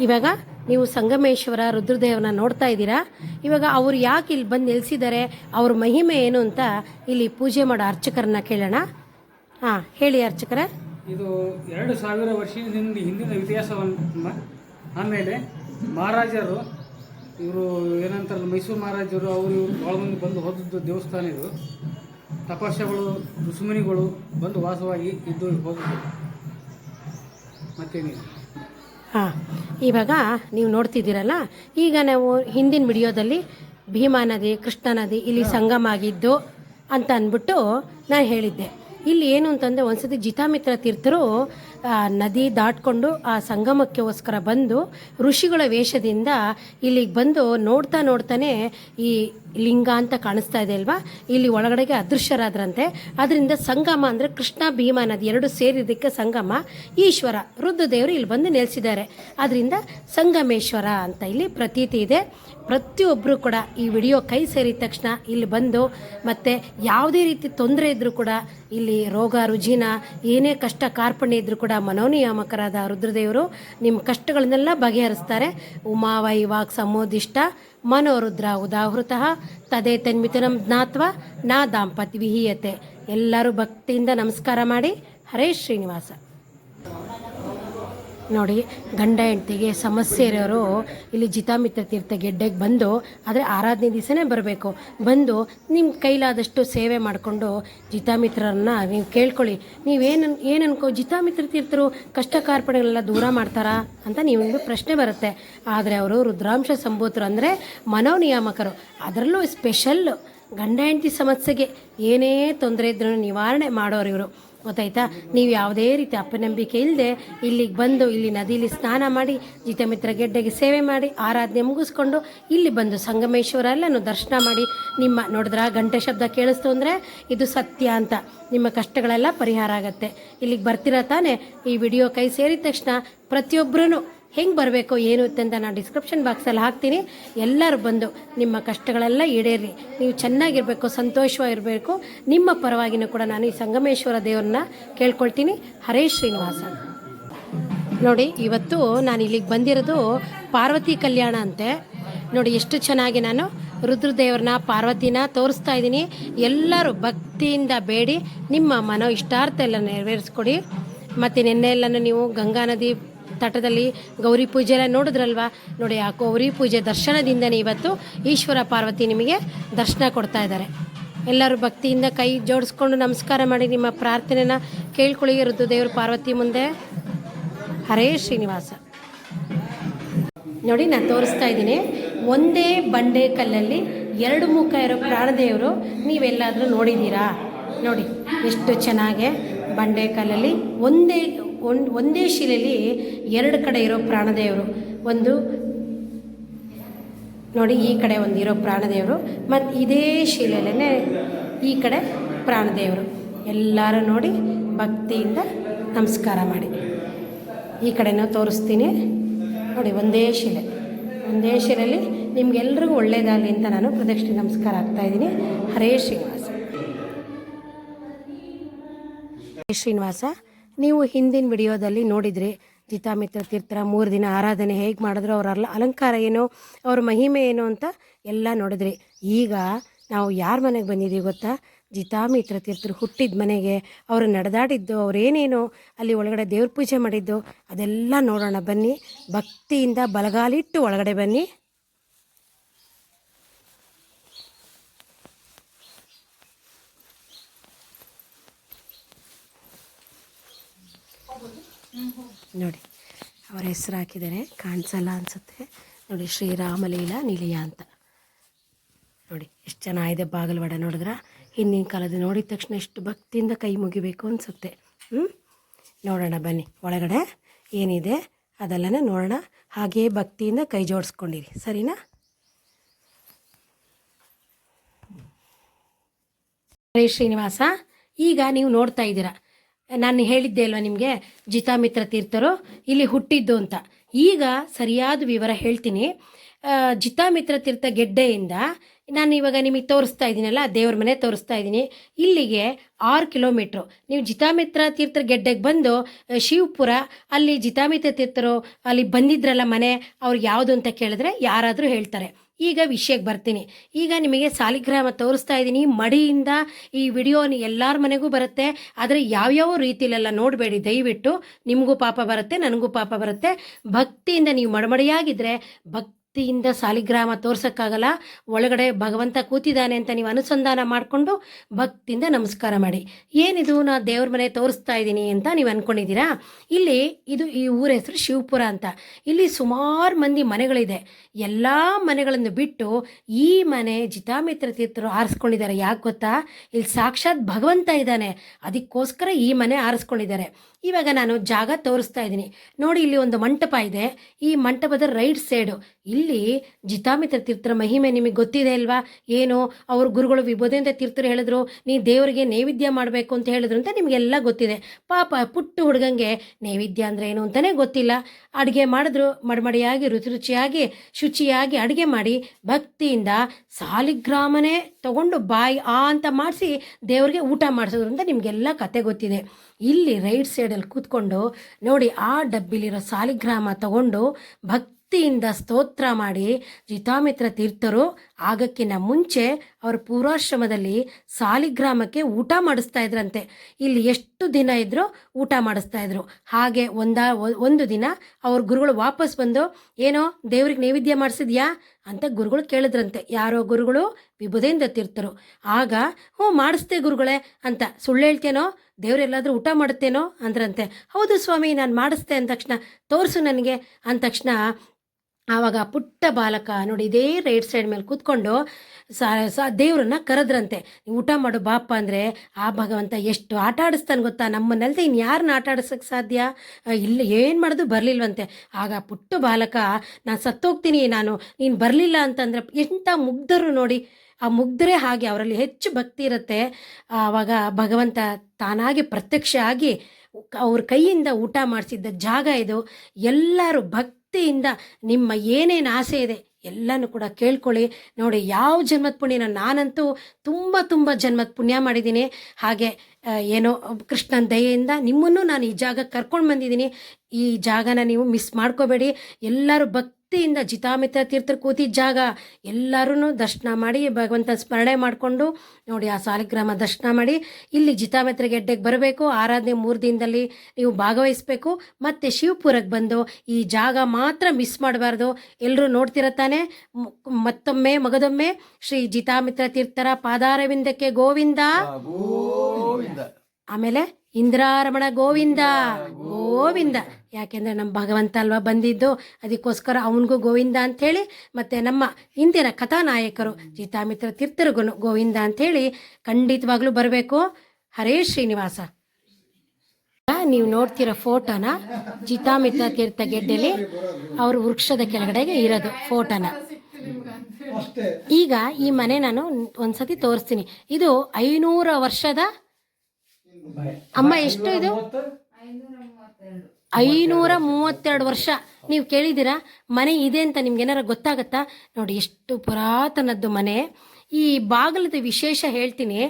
ಇವಾಗ ನೀವು ಸಂಗಮೇಶ್ವರ, ರುದ್ರದೇವನ ನೋಡ್ತಾ ಇದ್ದೀರಾ? ಇವಾಗ ಅವ್ರು ಯಾಕೆ ಇಲ್ಲಿ ಬಂದು ನಿಲ್ಲಿಸಿದ್ದಾರೆ ಅವ್ರ ಮಹಿಮೆ ಏನು ಅಂತ ಇಲ್ಲಿ ಪೂಜೆ ಮಾಡೋ ಅರ್ಚಕರನ್ನ ಕೇಳೋಣ. ಹಾಂ, ಹೇಳಿ ಅರ್ಚಕರ. ಇದು ಎರಡು ಸಾವಿರ ವರ್ಷದಿಂದ ಹಿಂದಿನ ಇತಿಹಾಸವನ್ನು ಆಮೇಲೆ ಮಹಾರಾಜರು, ಇವರು ಏನಂತಾರಲ್ಲ, ಮೈಸೂರು ಮಹಾರಾಜರು, ಅವರು ಇವರು ಭಾಳ ಮಂದಿ ಬಂದು ಹೋದದ್ದು ದೇವಸ್ಥಾನ ಇದು. ತಪಸ್ಸುಗಳು ಋಷಿಮುನಿಗಳು ಬಂದು ವಾಸವಾಗಿ ಇದ್ದು ಹೋದದ್ದು. ಮತ್ತೇನಿಲ್ಲ. ಹಾಂ, ಇವಾಗ ನೀವು ನೋಡ್ತಿದ್ದೀರಲ್ಲ, ಈಗ ನಾವು ಹಿಂದಿನ ವಿಡಿಯೋದಲ್ಲಿ ಭೀಮಾ ನದಿ, ಕೃಷ್ಣ ನದಿ ಇಲ್ಲಿ ಸಂಗಮ ಆಗಿದ್ದು ಅಂತ ಅಂದ್ಬಿಟ್ಟು ನಾನು ಹೇಳಿದ್ದೆ. ಇಲ್ಲಿ ಏನು ಅಂತಂದರೆ ಒಂದ್ಸತಿ ಜಿತಾಮಿತ್ರ ತೀರ್ಥರು ನದಿ ದಾಟ್ಕೊಂಡು ಆ ಸಂಗಮಕ್ಕೋಸ್ಕರ ಬಂದು ಋಷಿಗಳ ವೇಷದಿಂದ ಇಲ್ಲಿಗೆ ಬಂದು ನೋಡ್ತಾ ನೋಡ್ತಾನೆ ಈ ಲಿಂಗ ಅಂತ ಕಾಣಿಸ್ತಾ ಇದೆ ಅಲ್ವಾ? ಇಲ್ಲಿ ಒಳಗಡೆಗೆ ಅದೃಶ್ಯರಾದ್ರಂತೆ. ಅದರಿಂದ ಸಂಗಮ ಅಂದರೆ ಕೃಷ್ಣ, ಭೀಮಾ ನದಿ ಎರಡು ಸೇರಿದ್ದಕ್ಕೆ ಸಂಗಮ. ಈಶ್ವರ, ರುದ್ರದೇವರು ಇಲ್ಲಿ ಬಂದು ನೆಲೆಸಿದ್ದಾರೆ. ಅದರಿಂದ ಸಂಗಮೇಶ್ವರ ಅಂತ ಇಲ್ಲಿ ಪ್ರತೀತಿ ಇದೆ. ಪ್ರತಿಯೊಬ್ಬರು ಕೂಡ ಈ ವಿಡಿಯೋ ಕೈ ಸೇರಿದ ತಕ್ಷಣ ಇಲ್ಲಿ ಬಂದು ಮತ್ತು ಯಾವುದೇ ರೀತಿ ತೊಂದರೆ ಇದ್ದರೂ ಕೂಡ ಇಲ್ಲಿ ರೋಗ, ರುಜಿನ, ಏನೇ ಕಷ್ಟ, ಕಾರ್ಪಣ್ಯ ಇದ್ದರೂ ಕೂಡ ಮನೋನಿಯಾಮಕರಾದ ರುದ್ರದೇವರು ನಿಮ್ಮ ಕಷ್ಟಗಳನ್ನೆಲ್ಲ ಬಗೆಹರಿಸ್ತಾರೆ. ಉಮಾವೈ ವಾಕ್ ಸಮೋದಿಷ್ಟ ಮನೋರುದ್ರ ಉದಾಹೃತ ತದೇ ತನ್ಮಿತನ ಜ್ಞಾತ್ವ ನಾ ದಾಂಪತಿ ವಿಹೀಯತೆ ಎಲ್ಲರೂ ಭಕ್ತಿಯಿಂದ ನಮಸ್ಕಾರ ಮಾಡಿ. ಹರೇ ಶ್ರೀನಿವಾಸ. ನೋಡಿ, ಗಂಡ ಹೆಂಡತಿಗೆ ಸಮಸ್ಯೆ ಇರೋರು ಇಲ್ಲಿ ಜಿತಾಮಿತ್ರ ತೀರ್ಥ ಗೆಡ್ಡೆಗೆ ಬಂದು, ಆದರೆ ಆರಾಧನೆ ದಿವಸನೇ ಬರಬೇಕು. ಬಂದು ನಿಮ್ಮ ಕೈಲಾದಷ್ಟು ಸೇವೆ ಮಾಡಿಕೊಂಡು ಜಿತಾಮಿತ್ರರನ್ನ ನೀವು ಕೇಳ್ಕೊಳ್ಳಿ. ನೀವೇನು ಏನು ಅನ್ಕೋ, ಜಿತಾಮಿತ್ರ ತೀರ್ಥರು ಕಷ್ಟ ಕಾರ್ಪಣೆಗಳೆಲ್ಲ ದೂರ ಮಾಡ್ತಾರಾ ಅಂತ ನಿಮಗೆ ಪ್ರಶ್ನೆ ಬರುತ್ತೆ. ಆದರೆ ಅವರು ರುದ್ರಾಂಶ ಸಂಭೂತರು ಅಂದರೆ ಮನೋನಿಯಾಮಕರು. ಅದರಲ್ಲೂ ಸ್ಪೆಷಲ್ಲು ಗಂಡ ಹೆಂಡತಿ ಸಮಸ್ಯೆಗೆ ಏನೇ ತೊಂದರೆ ಇದ್ರೂ ನಿವಾರಣೆ ಮಾಡೋರು ಇವರು. ಗೊತ್ತಾಯ್ತಾ? ನೀವು ಯಾವುದೇ ರೀತಿ ಅಪನಂಬಿಕೆ ಇಲ್ಲದೆ ಇಲ್ಲಿಗೆ ಬಂದು ಇಲ್ಲಿ ನದಿಲಿ ಸ್ನಾನ ಮಾಡಿ, ಜಿತಮಿತ್ರ ಗೆಡ್ಡೆಗೆ ಸೇವೆ ಮಾಡಿ, ಆರಾಧನೆ ಮುಗಿಸ್ಕೊಂಡು ಇಲ್ಲಿ ಬಂದು ಸಂಗಮೇಶ್ವರ ಎಲ್ಲನೂ ದರ್ಶನ ಮಾಡಿ, ನಿಮ್ಮ ನೋಡಿದ್ರ ಗಂಟೆ ಶಬ್ದ ಕೇಳಿಸ್ತು ಅಂದರೆ ಇದು ಸತ್ಯ ಅಂತ. ನಿಮ್ಮ ಕಷ್ಟಗಳೆಲ್ಲ ಪರಿಹಾರ ಆಗುತ್ತೆ. ಇಲ್ಲಿಗೆ ಬರ್ತಿರ ತಾನೇ? ಈ ವಿಡಿಯೋ ಕೈ ಸೇರಿದ ತಕ್ಷಣ ಪ್ರತಿಯೊಬ್ಬರೂ ಹೆಂಗೆ ಬರಬೇಕು ಏನು ಅಂತ ನಾನು ಡಿಸ್ಕ್ರಿಪ್ಷನ್ ಬಾಕ್ಸಲ್ಲಿ ಹಾಕ್ತೀನಿ. ಎಲ್ಲರೂ ಬಂದು ನಿಮ್ಮ ಕಷ್ಟಗಳೆಲ್ಲ ಈಡೇರಿ ನೀವು ಚೆನ್ನಾಗಿರಬೇಕು, ಸಂತೋಷವಾಗಿರಬೇಕು. ನಿಮ್ಮ ಪರವಾಗಿನೂ ಕೂಡ ನಾನು ಈ ಸಂಗಮೇಶ್ವರ ದೇವರನ್ನ ಕೇಳ್ಕೊಳ್ತೀನಿ. ಹರೇ ಶ್ರೀನಿವಾಸ. ನೋಡಿ, ಇವತ್ತು ನಾನು ಇಲ್ಲಿಗೆ ಬಂದಿರೋದು ಪಾರ್ವತಿ ಕಲ್ಯಾಣ ಅಂತೆ. ನೋಡಿ, ಎಷ್ಟು ಚೆನ್ನಾಗಿ ನಾನು ರುದ್ರದೇವ್ರನ್ನ, ಪಾರ್ವತಿನ ತೋರಿಸ್ತಾ ಇದ್ದೀನಿ. ಎಲ್ಲರೂ ಭಕ್ತಿಯಿಂದ ಬೇಡಿ. ನಿಮ್ಮ ಮನೋ ಇಷ್ಟಾರ್ಥ ಎಲ್ಲ ನೆರವೇರಿಸ್ಕೊಡಿ. ಮತ್ತು ನಿನ್ನೆ ನೀವು ಗಂಗಾ ನದಿ ತಟದಲ್ಲಿ ಗೌರಿ ಪೂಜೆ ಎಲ್ಲ ನೋಡಿದ್ರಲ್ವಾ? ನೋಡಿ, ಆ ಗೌರಿ ಪೂಜೆ ದರ್ಶನದಿಂದನೇ ಇವತ್ತು ಈಶ್ವರ ಪಾರ್ವತಿ ನಿಮಗೆ ದರ್ಶನ ಕೊಡ್ತಾ ಇದ್ದಾರೆ. ಎಲ್ಲರೂ ಭಕ್ತಿಯಿಂದ ಕೈ ಜೋಡಿಸ್ಕೊಂಡು ನಮಸ್ಕಾರ ಮಾಡಿ, ನಿಮ್ಮ ಪ್ರಾರ್ಥನೆನ ಕೇಳ್ಕೊಳ್ಳಿ. ದೇವರು ಪಾರ್ವತಿ ಮುಂದೆ ಹರೇ ಶ್ರೀನಿವಾಸ. ನೋಡಿ, ನಾನು ತೋರಿಸ್ತಾ ಇದ್ದೀನಿ. ಒಂದೇ ಬಂಡೆ ಕಲ್ಲಲ್ಲಿ ಎರಡು ಮುಖ ಇರೋ ಪ್ರಾಣದೇವರು ನೀವೆಲ್ಲಾದರೂ ನೋಡಿದ್ದೀರಾ? ನೋಡಿ, ಎಷ್ಟು ಚೆನ್ನಾಗೆ ಬಂಡೆ ಕಲ್ಲಲ್ಲಿ ಒಂದೇ ಒಂದು ಒಂದೇ ಶಿಲೆಯಲ್ಲಿ ಎರಡು ಕಡೆ ಇರೋ ಪ್ರಾಣದೇವರು. ಒಂದು ನೋಡಿ, ಈ ಕಡೆ ಒಂದು ಇರೋ ಪ್ರಾಣದೇವರು, ಮತ್ತು ಇದೇ ಶಿಲೆಯಲ್ಲೇ ಈ ಕಡೆ ಪ್ರಾಣದೇವರು. ಎಲ್ಲರೂ ನೋಡಿ ಭಕ್ತಿಯಿಂದ ನಮಸ್ಕಾರ ಮಾಡಿ. ಈ ಕಡೆನೂ ತೋರಿಸ್ತೀನಿ. ನೋಡಿ, ಒಂದೇ ಶಿಲೆ. ಒಂದೇ ಶಿಲೆಯಲ್ಲಿ ನಿಮ್ಗೆಲ್ರಿಗೂ ಒಳ್ಳೆಯದಾಗಲಿ ಅಂತ ನಾನು ಪ್ರದಕ್ಷಿಣೆ ನಮಸ್ಕಾರ ಆಗ್ತಾ ಇದ್ದೀನಿ. ಹರೇ ಶ್ರೀನಿವಾಸ. ಶ್ರೀನಿವಾಸ. ನೀವು ಹಿಂದಿನ ವಿಡಿಯೋದಲ್ಲಿ ನೋಡಿದ್ರಿ ಜಿತಾಮಿತ್ರ ತೀರ್ಥರ ಮೂರು ದಿನ ಆರಾಧನೆ ಹೇಗೆ ಮಾಡಿದ್ರು, ಅವರ ಅಲ, ಅಲಂಕಾರ ಏನು, ಅವ್ರ ಮಹಿಮೆ ಏನು ಅಂತ ಎಲ್ಲ ನೋಡಿದ್ರಿ. ಈಗ ನಾವು ಯಾರ ಮನೆಗೆ ಬಂದಿದ್ದೀವಿ ಗೊತ್ತಾ? ಜಿತಾಮಿತ್ರ ತೀರ್ಥರು ಹುಟ್ಟಿದ ಮನೆಗೆ, ಅವರು ನಡೆದಾಡಿದ್ದು ಏನೇನೋ ಅಲ್ಲಿ ಒಳಗಡೆ ದೇವ್ರ ಪೂಜೆ ಮಾಡಿದ್ದು, ಅದೆಲ್ಲ ನೋಡೋಣ ಬನ್ನಿ. ಭಕ್ತಿಯಿಂದ ಬಲಗಾಲಿಟ್ಟು ಒಳಗಡೆ ಬನ್ನಿ. ನೋಡಿ, ಅವರ ಹೆಸರು ಹಾಕಿದ್ದಾರೆ. ಕಾಣಿಸಲ್ಲ ಅನಿಸುತ್ತೆ. ನೋಡಿ, ಶ್ರೀರಾಮಲೀಲಾ ನಿಲಯ ಅಂತ. ನೋಡಿ, ಎಷ್ಟು ಚೆನ್ನಾಗಿದೆ ಬಾಗಲವಾಡ ನೋಡಿದ್ರ? ಹಿಂದಿನ ಕಾಲದ ನೋಡಿದ ತಕ್ಷಣ ಎಷ್ಟು ಭಕ್ತಿಯಿಂದ ಕೈ ಮುಗಿಬೇಕು ಅನಿಸುತ್ತೆ. ಹ್ಞೂ ನೋಡೋಣ ಬನ್ನಿ. ಒಳಗಡೆ ಏನಿದೆ ಅದೆಲ್ಲನ ನೋಡೋಣ. ಹಾಗೆಯೇ ಭಕ್ತಿಯಿಂದ ಕೈ ಜೋಡಿಸ್ಕೊಂಡಿರಿ. ಸರಿನಾ? ಹರೇ ಶ್ರೀನಿವಾಸ, ಈಗ ನೀವು ನೋಡ್ತಾ ಇದ್ದೀರಾ? ನಾನು ಹೇಳಿದ್ದೆ ಅಲ್ವಾ ನಿಮಗೆ? ಜಿತಾಮಿತ್ರ ತೀರ್ಥರು, ಇಲ್ಲಿ ಹುಟ್ಟಿದ್ದು ಅಂತ. ಈಗ ಸರಿಯಾದ ವಿವರ ಹೇಳ್ತೀನಿ. ಜಿತಾಮಿತ್ರ ತೀರ್ಥ ಗೆಡ್ಡೆಯಿಂದ ನಾನು ಇವಾಗ ನಿಮಗೆ ತೋರಿಸ್ತಾ ಇದ್ದೀನಲ್ಲ, ದೇವ್ರ ಮನೆ ತೋರಿಸ್ತಾ ಇದ್ದೀನಿ. ಇಲ್ಲಿಗೆ ಆರು ಕಿಲೋಮೀಟ್ರು. ನೀವು ಜಿತಾಮಿತ್ರ ತೀರ್ಥರ ಗೆಡ್ಡೆಗೆ ಬಂದು ಶಿವಪುರ, ಅಲ್ಲಿ ಜಿತಾಮಿತ್ರ ತೀರ್ಥರು ಅಲ್ಲಿ ಬಂದಿದ್ರಲ್ಲ ಮನೆ, ಅವ್ರು ಯಾವುದು ಅಂತ ಕೇಳಿದ್ರೆ ಯಾರಾದರೂ ಹೇಳ್ತಾರೆ. ಈಗ ವಿಷಯಕ್ಕೆ ಬರ್ತೀನಿ. ಈಗ ನಿಮಗೆ ಸಾಲಿಗ್ರಾಮ ತೋರಿಸ್ತಾ ಇದ್ದೀನಿ. ಮಡಿಯಿಂದ ಈ ವಿಡಿಯೋ ಎಲ್ಲರ ಮನೆಗೂ ಬರುತ್ತೆ. ಆದರೆ ಯಾವ್ಯಾವ ರೀತಿಲೆಲ್ಲ ನೋಡಬೇಡಿ. ದಯವಿಟ್ಟು ನಿಮಗೂ ಪಾಪ ಬರುತ್ತೆ, ನನಗೂ ಪಾಪ ಬರುತ್ತೆ. ಭಕ್ತಿಯಿಂದ ನೀವು ಮಡಮಡಿಯಾಗಿದ್ದರೆ ಭಕ್ತಿಯಿಂದ ಸಾಲಿಗ್ರಾಮ ತೋರ್ಸೋಕ್ಕಾಗಲ್ಲ, ಒಳಗಡೆ ಭಗವಂತ ಕೂತಿದ್ದಾನೆ ಅಂತ ನೀವು ಅನುಸಂಧಾನ ಮಾಡಿಕೊಂಡು ಭಕ್ತಿಯಿಂದ ನಮಸ್ಕಾರ ಮಾಡಿ. ಏನಿದು? ನಾ ದೇವ್ರ ಮನೆ ತೋರಿಸ್ತಾ ಇದ್ದೀನಿ ಅಂತ ನೀವು ಅಂದ್ಕೊಂಡಿದ್ದೀರಾ ಇಲ್ಲಿ ಇದು ಈ ಊರ ಹೆಸರು ಶಿವಪುರ ಅಂತ. ಇಲ್ಲಿ ಸುಮಾರು ಮಂದಿ ಮನೆಗಳಿದೆ. ಎಲ್ಲ ಮನೆಗಳನ್ನು ಬಿಟ್ಟು ಈ ಮನೆ ಜಿತಾಮಿತ್ರ ತೀರ್ಥರು ಆರಿಸ್ಕೊಂಡಿದ್ದಾರೆ. ಯಾಕೆ ಗೊತ್ತಾ? ಇಲ್ಲಿ ಸಾಕ್ಷಾತ್ ಭಗವಂತ ಇದ್ದಾನೆ. ಅದಕ್ಕೋಸ್ಕರ ಈ ಮನೆ ಆರಿಸ್ಕೊಂಡಿದ್ದಾರೆ. ಇವಾಗ ನಾನು ಜಾಗ ತೋರಿಸ್ತಾ ಇದ್ದೀನಿ. ನೋಡಿ, ಇಲ್ಲಿ ಒಂದು ಮಂಟಪ ಇದೆ. ಈ ಮಂಟಪದ ರೈಟ್ ಸೈಡು. ಇಲ್ಲಿ ಜಿತಾಮಿತ್ರ ತೀರ್ಥರ ಮಹಿಮೆ ನಿಮಗೆ ಗೊತ್ತಿದೆ ಅಲ್ವಾ? ಏನು? ಅವ್ರ ಗುರುಗಳು ವಿಭೋದಿಂದ ತೀರ್ಥರು ಹೇಳಿದ್ರು, ನೀ ದೇವರಿಗೆ ನೈವೇದ್ಯ ಮಾಡಬೇಕು ಅಂತ ಹೇಳಿದ್ರು ಅಂತ ನಿಮಗೆಲ್ಲ ಗೊತ್ತಿದೆ. ಪಾಪ ಪುಟ್ಟು ಹುಡುಗಂಗೆ ನೈವೇದ್ಯ ಅಂದರೆ ಏನು ಅಂತಲೇ ಗೊತ್ತಿಲ್ಲ. ಅಡುಗೆ ಮಾಡಿದ್ರು, ಮಡಮಡಿಯಾಗಿ ರುಚಿ ರುಚಿಯಾಗಿ ಶುಚಿಯಾಗಿ ಅಡುಗೆ ಮಾಡಿ ಭಕ್ತಿಯಿಂದ ಸಾಲಿಗ್ರಾಮನೇ ತಗೊಂಡು ಬಾಯಿ ಆ ಅಂತ ಮಾಡಿಸಿ ದೇವರಿಗೆ ಊಟ ಮಾಡಿಸೋದ್ರು ಅಂತ ನಿಮಗೆಲ್ಲ ಕತೆ ಗೊತ್ತಿದೆ. ಇಲ್ಲಿ ರೈಟ್ ಸೈಡಲ್ಲಿ ಕೂತ್ಕೊಂಡು ನೋಡಿ ಆ ಡಬ್ಬಿಲಿರೋ ಸಾಲಿಗ್ರಾಮ ತಗೊಂಡು ಭಕ್ತಿಯಿಂದ ಸ್ತೋತ್ರ ಮಾಡಿ ಜಿತಾಮಿತ್ರ ತೀರ್ಥರು ಆಗಕ್ಕಿಂತ ಮುಂಚೆ ಅವರ ಪೂರ್ವಾಶ್ರಮದಲ್ಲಿ ಸಾಲಿಗ್ರಾಮಕ್ಕೆ ಊಟ ಮಾಡಿಸ್ತಾ ಇದ್ರಂತೆ. ಇಲ್ಲಿ ಎಷ್ಟು ದಿನ ಇದ್ದರೂ ಊಟ ಮಾಡಿಸ್ತಾ ಇದ್ರು. ಹಾಗೆ ಒಂದ, ಒಂದು ದಿನ ಅವ್ರ ಗುರುಗಳು ವಾಪಸ್ ಬಂದು, ಏನೋ ದೇವ್ರಿಗೆ ನೈವೇದ್ಯ ಮಾಡಿಸಿದ್ಯಾ? ಅಂತ ಗುರುಗಳು ಕೇಳಿದ್ರಂತೆ. ಯಾರೋ ಗುರುಗಳು? ವಿಭುದೇಂದ್ರ ತೀರ್ಥರು. ಆಗ, ಹ್ಞೂ, ಮಾಡಿಸ್ತೆ ಗುರುಗಳೇ ಅಂತ, ಸುಳ್ಳು ಹೇಳ್ತೇನೋ? ದೇವರೆಲ್ಲಾದರೂ ಊಟ ಮಾಡುತ್ತೇನೋ? ಅಂದ್ರಂತೆ. ಹೌದು ಸ್ವಾಮಿ, ನಾನು ಮಾಡಿಸ್ತೆ ಅಂದ ತಕ್ಷಣ, ತೋರಿಸು ನನಗೆ ಅಂದ ತಕ್ಷಣ ಆವಾಗ ಪುಟ್ಟ ಬಾಲಕ ನೋಡಿ ಇದೇ ರೈಟ್ ಸೈಡ್ ಮೇಲೆ ಕೂತ್ಕೊಂಡು ಸಾ ದೇವ್ರನ್ನ ಕರೆದ್ರಂತೆ. "ನೀವ್ ಊಟ ಮಾಡು ಬಾಪ ಅಂದರೆ ಆ ಭಗವಂತ ಎಷ್ಟು ಆಟ ಆಡಿಸ್ತಾನೆ ಗೊತ್ತಾ? ನಮ್ಮನ್ನಲ್ದೆ ಇನ್ನು ಯಾರನ್ನ ಆಟ ಆಡಿಸೋಕ್ಕೆ ಸಾಧ್ಯ? ಇಲ್ಲ, ಏನು ಮಾಡೋದು ಬರಲಿಲ್ವಂತೆ. ಆಗ ಪುಟ್ಟ ಬಾಲಕ, ನಾನು ಸತ್ತೋಗ್ತೀನಿ ನಾನು, ನೀನು ಬರಲಿಲ್ಲ ಅಂತಂದ್ರೆ ಎಂಥ ಮುಗ್ಧರು ನೋಡಿ. ಆ ಮುಗ್ಧರೇ ಹಾಗೆ ಅವರಲ್ಲಿ ಹೆಚ್ಚು ಭಕ್ತಿ ಇರುತ್ತೆ. ಆವಾಗ ಭಗವಂತ ತಾನಾಗಿ ಪ್ರತ್ಯಕ್ಷ ಆಗಿ ಅವ್ರ ಕೈಯಿಂದ ಊಟ ಮಾಡಿಸಿದ್ದ ಜಾಗ ಇದು. ಎಲ್ಲರೂ ಭಕ್ತಿಯಿಂದ ನಿಮ್ಮ ಏನೇನು ಆಸೆ ಇದೆ ಎಲ್ಲನೂ ಕೂಡ ಕೇಳ್ಕೊಳ್ಳಿ. ನೋಡಿ, ಯಾವ ಜನ್ಮದ ಪುಣ್ಯನ ನಾನಂತೂ ತುಂಬ ತುಂಬ ಜನ್ಮದ ಪುಣ್ಯ ಮಾಡಿದ್ದೀನಿ. ಹಾಗೆ ಏನೋ ಕೃಷ್ಣನ ದಯೆಯಿಂದ ನಿಮ್ಮನ್ನು ನಾನು ಈ ಜಾಗಕ್ಕೆ ಕರ್ಕೊಂಡು ಬಂದಿದ್ದೀನಿ. ಈ ಜಾಗನ ನೀವು ಮಿಸ್ ಮಾಡ್ಕೋಬೇಡಿ. ಎಲ್ಲರೂ ಭಕ್ತಿಯಿಂದ ಜಿತಾಮಿತ್ರ ತೀರ್ಥಕ್ಕೆ ಕೂತಿದ್ದ ಜಾಗ ಎಲ್ಲರೂ ದರ್ಶನ ಮಾಡಿ ಭಗವಂತ ಸ್ಮರಣೆ ಮಾಡಿಕೊಂಡು ನೋಡಿ ಆ ಸಾಲಿಗ್ರಾಮ ದರ್ಶನ ಮಾಡಿ ಇಲ್ಲಿ ಜಿತಾಮಿತ್ರ ಗೆಡ್ಡೆಗೆ ಬರಬೇಕು. ಆರಾಧನೆ ಮೂರು ದಿನದಲ್ಲಿ ನೀವು ಭಾಗವಹಿಸಬೇಕು. ಮತ್ತು ಶಿವಪುರಕ್ಕೆ ಬಂದು ಈ ಜಾಗ ಮಾತ್ರ ಮಿಸ್ ಮಾಡಬಾರ್ದು. ಎಲ್ಲರೂ ನೋಡ್ತಿರ ತಾನೆ? ಮತ್ತೊಮ್ಮೆ ಮಗದೊಮ್ಮೆ ಶ್ರೀ ಜಿತಾಮಿತ್ರ ತೀರ್ಥರ ಪಾದಾರವಿಂದಕ್ಕೆ ಗೋವಿಂದ. ಆಮೇಲೆ ಇಂದ್ರಾರಮಣ ಗೋವಿಂದ. ಗೋವಿಂದ. ಯಾಕೆಂದರೆ ನಮ್ಮ ಭಗವಂತ ಅಲ್ವಾ ಬಂದಿದ್ದು? ಅದಕ್ಕೋಸ್ಕರ ಅವನಿಗೂ ಗೋವಿಂದ ಅಂಥೇಳಿ ಮತ್ತು ನಮ್ಮ ಇಂದಿನ ಕಥಾನಾಯಕರು ಜಿತಾಮಿತ್ರ ತೀರ್ಥರಿಗೂ ಗೋವಿಂದ ಅಂಥೇಳಿ ಖಂಡಿತವಾಗ್ಲೂ ಬರಬೇಕು. ಹರೇ ಶ್ರೀನಿವಾಸ. ನೀವು ನೋಡ್ತಿರೋ ಫೋಟೋನ ಜಿತಾಮಿತ್ರ ತೀರ್ಥ ಗೆಡ್ಡೆಲಿ ಅವ್ರ ವೃಕ್ಷದ ಕೆಳಗಡೆಗೆ ಇರೋದು ಫೋಟೋನ. ಈಗ ಈ ಮನೆ ನಾನು ಒಂದ್ಸತಿ ತೋರಿಸ್ತೀನಿ. ಇದು ಐನೂರ ವರ್ಷದ ಅಮ್ಮ ಎಷ್ಟು ಇದು? ಐನೂರ ಮೂವತ್ತೆರಡು ವರ್ಷ. ನೀವು ಕೇಳಿದ್ದೀರಾ? ಮನೆ ಇದೆ ಅಂತ ನಿಮ್ಗೆ ಏನಾರ ಗೊತ್ತಾಗತ್ತಾ? ನೋಡಿ ಎಷ್ಟು ಪುರಾತನದ್ದು ಮನೆ. ಈ ಬಾಗಿಲದ ವಿಶೇಷ ಹೇಳ್ತೀನಿ.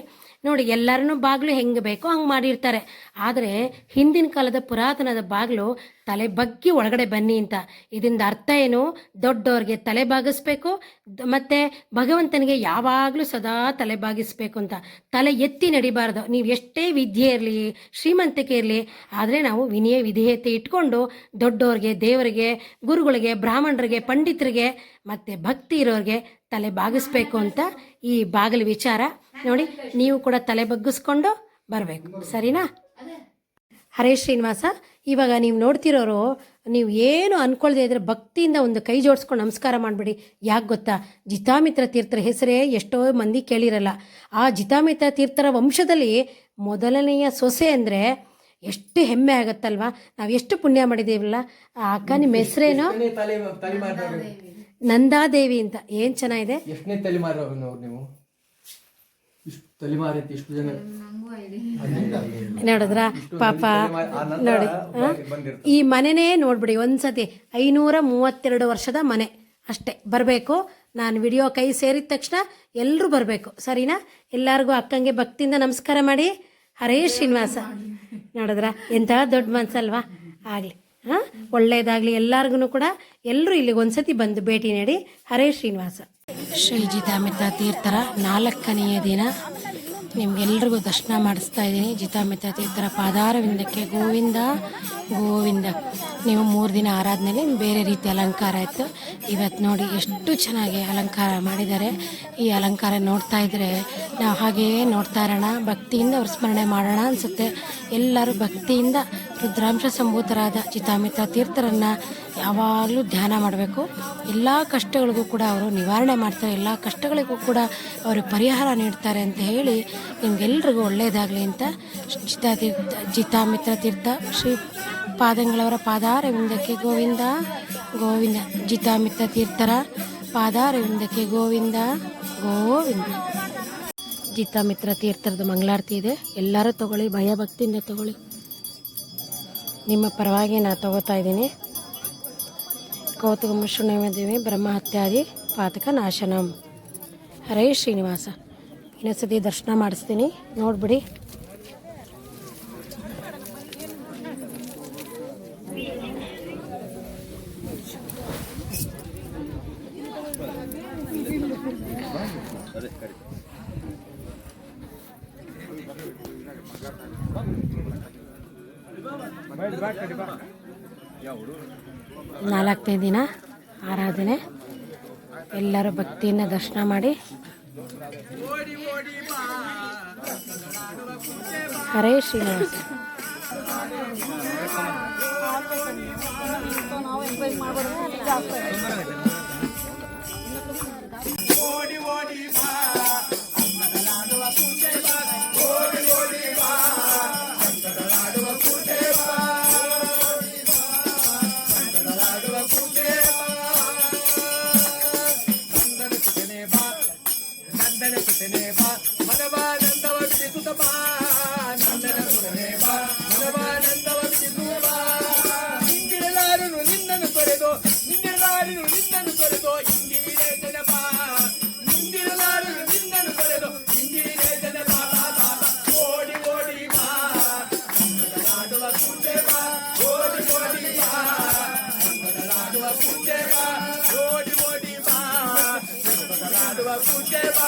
ನೋಡಿ, ಎಲ್ಲರನ್ನೂ ಬಾಗಿಲು ಹೆಂಗೆ ಬೇಕೋ ಹಂಗೆ ಮಾಡಿರ್ತಾರೆ. ಆದರೆ ಹಿಂದಿನ ಕಾಲದ ಪುರಾತನದ ಬಾಗಿಲು ತಲೆ ಬಗ್ಗಿ ಒಳಗಡೆ ಬನ್ನಿ ಅಂತ. ಇದರಿಂದ ಅರ್ಥ ಏನು? ದೊಡ್ಡವ್ರಿಗೆ ತಲೆ ಬಾಗಿಸ್ಬೇಕು ಮತ್ತೆ ಭಗವಂತನಿಗೆ ಯಾವಾಗಲೂ ಸದಾ ತಲೆ ಬಾಗಿಸ್ಬೇಕು ಅಂತ. ತಲೆ ಎತ್ತಿ ನಡಿಬಾರ್ದು. ನೀವು ಎಷ್ಟೇ ವಿದ್ಯೆ ಇರಲಿ, ಶ್ರೀಮಂತಿಕೆ ಇರಲಿ, ಆದರೆ ನಾವು ವಿನಯ ವಿಧೇಯತೆ ಇಟ್ಕೊಂಡು ದೊಡ್ಡವ್ರಿಗೆ, ದೇವರಿಗೆ, ಗುರುಗಳಿಗೆ, ಬ್ರಾಹ್ಮಣರಿಗೆ, ಪಂಡಿತರಿಗೆ, ಮತ್ತು ಭಕ್ತಿ ಇರೋರಿಗೆ ತಲೆ ಬಾಗಿಸ್ಬೇಕು ಅಂತ ಈ ಬಾಗಿಲು ವಿಚಾರ. ನೋಡಿ, ನೀವು ಕೂಡ ತಲೆ ಬಗ್ಗಿಸ್ಕೊಂಡು ಬರಬೇಕು. ಸರಿನಾ? ಹರೇ ಶ್ರೀನಿವಾಸ, ಇವಾಗ ನೀವು ನೋಡ್ತಿರೋರು, ನೀವು ಏನು ಅನ್ಕೊಳ್ದೇ ಇದ್ರೆ ಭಕ್ತಿಯಿಂದ ಒಂದು ಕೈ ಜೋಡಿಸ್ಕೊಂಡು ನಮಸ್ಕಾರ ಮಾಡಿಬಿಡಿ. ಯಾಕೆ ಗೊತ್ತಾ? ಜಿತಾಮಿತ್ರ ತೀರ್ಥರ ಹೆಸರೇ ಎಷ್ಟೋ ಮಂದಿ ಕೇಳಿರಲ್ಲ. ಆ ಜಿತಾಮಿತ್ರ ತೀರ್ಥರ ವಂಶದಲ್ಲಿ ಮೊದಲನೆಯ ಸೊಸೆ ಅಂದರೆ ಎಷ್ಟು ಹೆಮ್ಮೆ ಆಗತ್ತಲ್ವಾ? ನಾವು ಎಷ್ಟು ಪುಣ್ಯ ಮಾಡಿದ್ದೀವಲ್ಲ ಆ ಅಕ್ಕ, ನಿಮ್ಮ ಹೆಸರೇನು? ನಂದಾದೇವಿ ಅಂತ ಏನ್ ಚೆನ್ನಾಗಿದೆ? ಎಷ್ಟನೇ ತಲೆಮಾರು ನೀವು? ಇಷ್ಟು ತಲೆಮಾರಿ ಅಂತ ಇಷ್ಟು ಜನ? ನೋಡಿದ್ರ? ಪಾಪ ನೋಡಿ? ಈ ಮನೆನೇ ನೋಡ್ಬಿಡಿ ಒಂದ್ಸತಿ ಐನೂರ ಮೂವತ್ತೆರಡು ವರ್ಷದ ಮನೆ ಅಷ್ಟೇ. ಬರಬೇಕು ನಾನು ವಿಡಿಯೋ ಕೈ ಸೇರಿದ ತಕ್ಷಣ ಎಲ್ಲರೂ ಬರಬೇಕು ಸರಿನಾ? ಎಲ್ಲರಿಗೂ ಅಕ್ಕಂಗೆ ಭಕ್ತಿಯಿಂದ ನಮಸ್ಕಾರ ಮಾಡಿ. ಹರೇ ಶ್ರೀನಿವಾಸ. ನೋಡಿದ್ರ? ಎಂತಹ ದೊಡ್ಡ ಮನಸ್ಸಲ್ವಾ ಆಗಲಿ. ಹಾಂ? ಒಳ್ಳೆಯದಾಗಲಿ ಎಲ್ಲರಿಗೂ ಕೂಡ ಎಲ್ಲರೂ ಇಲ್ಲಿಗೆ ಒಂದ್ಸತಿ ಬಂದು ಭೇಟಿ ನೀಡಿ. ಹರೇ ಶ್ರೀನಿವಾಸ. ಶ್ರೀ ಜಿತಾಮಿತ ತೀರ್ಥರ ನಾಲ್ಕನೆಯ ದಿನ ನಿಮ್ಗೆಲ್ರಿಗೂ ದರ್ಶನ ಮಾಡಿಸ್ತಾ ಇದ್ದೀನಿ. ಜಿತಾಮಿತ ತೀರ್ಥರ ಪಾದಾರವಿಂದಕ್ಕೆ ಗೋವಿಂದ ಗೋವಿಂದ. ನೀವು ಮೂರು ದಿನ ಆರಾಧನೆಯಲ್ಲಿ ಬೇರೆ ರೀತಿ ಅಲಂಕಾರ ಇತ್ತು. ಇವತ್ತು ನೋಡಿ ಎಷ್ಟು ಚೆನ್ನಾಗಿ ಅಲಂಕಾರ ಮಾಡಿದ್ದಾರೆ. ಈ ಅಲಂಕಾರ ನೋಡ್ತಾ ಇದ್ರೆ ನಾವು ಹಾಗೆಯೇ ನೋಡ್ತಾ ಇರೋಣ. ಭಕ್ತಿಯಿಂದ ಅವ್ರ ಸ್ಮರಣೆ ಮಾಡೋಣ ಅನಿಸುತ್ತೆ. ಎಲ್ಲರೂ ಭಕ್ತಿಯಿಂದ ರುದ್ರಾಂಶ ಸಂಭೂತರಾದ ಚಿತಾಮಿತ ತೀರ್ಥರನ್ನು ಯಾವಾಗಲೂ ಧ್ಯಾನ ಮಾಡಬೇಕು. ಎಲ್ಲ ಕಷ್ಟಗಳಿಗೂ ಕೂಡ ಅವರು ನಿವಾರಣೆ ಮಾಡ್ತಾರೆ. ಎಲ್ಲ ಕಷ್ಟಗಳಿಗೂ ಕೂಡ ಅವರು ಪರಿಹಾರ ನೀಡ್ತಾರೆ ಅಂತ ಹೇಳಿ ನಿಮ್ಗೆಲ್ರಿಗೂ ಒಳ್ಳೆಯದಾಗಲಿ ಅಂತ ಚಿತಾತೀರ್ಥ ತೀರ್ಥ, ಚಿತಾಮಿತ್ರ ತೀರ್ಥ, ಶ್ರೀ ಪಾದಂಗಳವರ ಪಾದಾರವಿಂದಕ್ಕೆ ಗೋವಿಂದ ಗೋವಿಂದ ಜಿತಾಮಿತ್ರ ತೀರ್ಥರ ಪಾದಾರವಿಂದಕ್ಕೆ ಗೋವಿಂದ ಗೋವಿಂದ. ಜಿತಾಮಿತ್ರ ತೀರ್ಥರದ ಮಂಗಳಾರತಿ ಇದೆ. ಎಲ್ಲರೂ ತಗೊಳ್ಳಿ, ಭಯಭಕ್ತಿಯಿಂದ ತಗೊಳ್ಳಿ. ನಿಮ್ಮ ಪರವಾಗಿ ನಾನು ತಗೋತಾ ಇದ್ದೀನಿ. ಕೌತುಕ ಬ್ರಹ್ಮ ಬ್ರಹ್ಮಹತ್ಯಾದಿ ಪಾತಕ ನಾಶನಂ. ಹರೇ ಶ್ರೀನಿವಾಸ. ಇನ್ನೊಂದ್ಸತಿ ದರ್ಶನ ಮಾಡಿಸ್ತೀನಿ. ನೋಡ್ಬಿಡಿ. ನಾಲ್ಕನೇ ದಿನ ಆರಾಧನೆ. ಎಲ್ಲರೂ ಭಕ್ತಿಯಿಂದ ದರ್ಶನ ಮಾಡಿ. ಹರೇ ಶ್ರೀನಿವಾಸ. నందన సుతనేప మనవానందవ విజుతపా నందన సుతనేప మనవానందవ విజుతపా ఇంగిడలారును నిన్నను కొರೆదో ఇంగిడలారును నిన్నను కొరెదో ఇంగిడే జనపా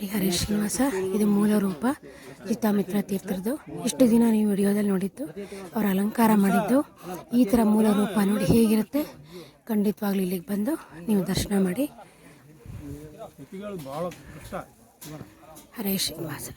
ನೋಡಿ ಹರೇ ಶ್ರೀನಿವಾಸ, ಇದು ಮೂಲ ರೂಪ. ಚಿತ್ತಾಮಿತ್ರ ತೀರ್ಥರದು. ಇಷ್ಟು ದಿನ ನೀವು ವಿಡಿಯೋದಲ್ಲಿ ನೋಡಿದ್ದು, ಅವರು ಅಲಂಕಾರ ಮಾಡಿದ್ದು, ಈ ಥರ ಮೂಲ ರೂಪ ನೋಡಿ ಹೇಗಿರುತ್ತೆ, ಖಂಡಿತವಾಗ್ಲೂ ಇಲ್ಲಿಗೆ ಬಂದು ನೀವು ದರ್ಶನ ಮಾಡಿ. ಹರೇ ಶ್ರೀನಿವಾಸ.